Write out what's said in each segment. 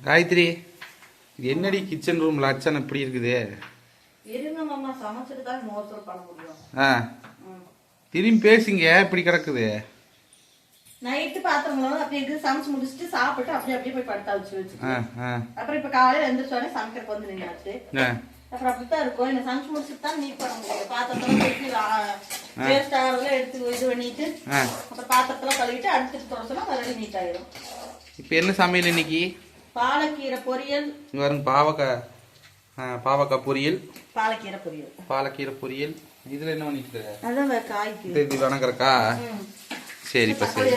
காயத்ரி இது என்னடி kitchen room லட்சணம் இப்படி இருக்குது? ஆ. திரும்பி பேசுங்க இப்படி கிடக்குது. நைட்டு பாத்திரம் கழுவணும், அப்படி இருக்கு சமைச்சு முடிச்சுட்டு சாப்பிட்டு அப்படியே அப்படியே போய் படுத்தா வச்சு வச்சு அப்புறம் இப்ப காலையில எந்திரிச்சோடனே சமைக்கிறதுக்கு வந்து நின்னாச்சு அப்புறம் அப்படித்தான் இருக்கும். என்ன சமைச்சு முடிச்சுட்டு தான் நீட் பண்ண முடியும். பாத்திரத்தெல்லாம் வெட்டி வேஸ்ட் ஆகிறதுல எடுத்து இது பண்ணிட்டு அப்புறம் பாத்திரத்தெல்லாம் கழுவிட்டு அடுத்துட்டு தொடச்சோம்னா மறுபடியும் நீட் ஆயிடும் இப்போ என்ன சமையல் இன்னைக்கு? பாலக்கீரை பொரியல். இங்க பாருங்க பாவக்காய் பாவக்காய் பொரியல். பாலக்கீரை பொரியல். பாலக்கீரை பொரியல். இதில் என்ன பண்ணிட்டு அதான் காய்க்கு. இது வணங்குறக்கா. சரிப்பா சரி.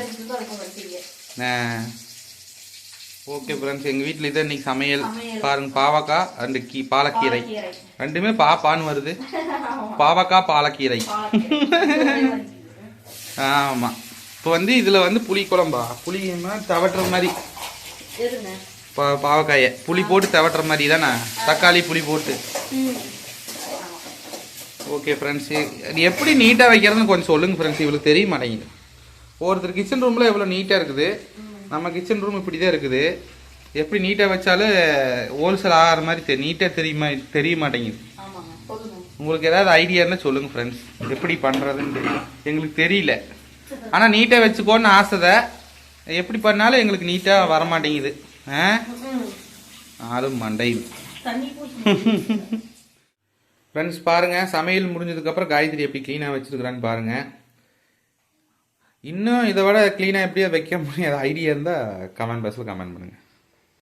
ஓகே ஃப்ரெண்ட்ஸ் எங்கள் வீட்டில் இதான் இன்னைக்கு சமையல். சமையல். பாருங்க பாவக்காய் அண்டு கீ பாலக்கீரை. ரெண்டுமே பாப்பான்னு வருது. பாவக்காய் பாலக்கீரை. ஆமாம் இப்போ வந்து இதில் வந்து புளி குழம்பா? புளி தவட்டுற மாதிரி. பா பாவக்காயை. புளி போட்டு தவட்டுற மாதிரி தானே? தக்காளி புளி போட்டு. ஓகே ஃப்ரெண்ட்ஸ் இது எப்படி நீட்டாக வைக்கிறதுன்னு கொஞ்சம் சொல்லுங்கள் ஃப்ரெண்ட்ஸ் இவளுக்கு தெரிய மாட்டேங்குது. ஒருத்தர் கிச்சன் ரூமில் எவ்வளோ நீட்டாக இருக்குது? நம்ம கிச்சன் ரூம் இப்படி தான் இருக்குது. எப்படி நீட்டாக வச்சாலும் ஹோல்சேல் ஆகிற மாதிரி தெ நீட்டாக தெரியுமா தெரிய மாட்டேங்குது. உங்களுக்கு ஏதாவது ஐடியா இருந்தால் சொல்லுங்கள் ஃப்ரெண்ட்ஸ் எப்படி பண்ணுறதுன்னு தெரியும் எங்களுக்கு தெரியல. ஆனால் நீட்டாக வச்சுக்கோன்னு ஆசை எப்படி பண்ணாலும் எங்களுக்கு நீட்டாக வர மாட்டேங்குது ஆளும் மண்டையும். ஃப்ரெண்ட்ஸ் பாருங்கள் சமையல் முடிஞ்சதுக்கப்புறம் காயத்ரி எப்படி க்ளீனாக வச்சுருக்குறான்னு பாருங்கள் இன்னும் இதை விட க்ளீனாக எப்படியா வைக்க முடியாத ஐடியா இருந்தால் கமெண்ட் பாக்ஸில் கமெண்ட் பண்ணுங்கள்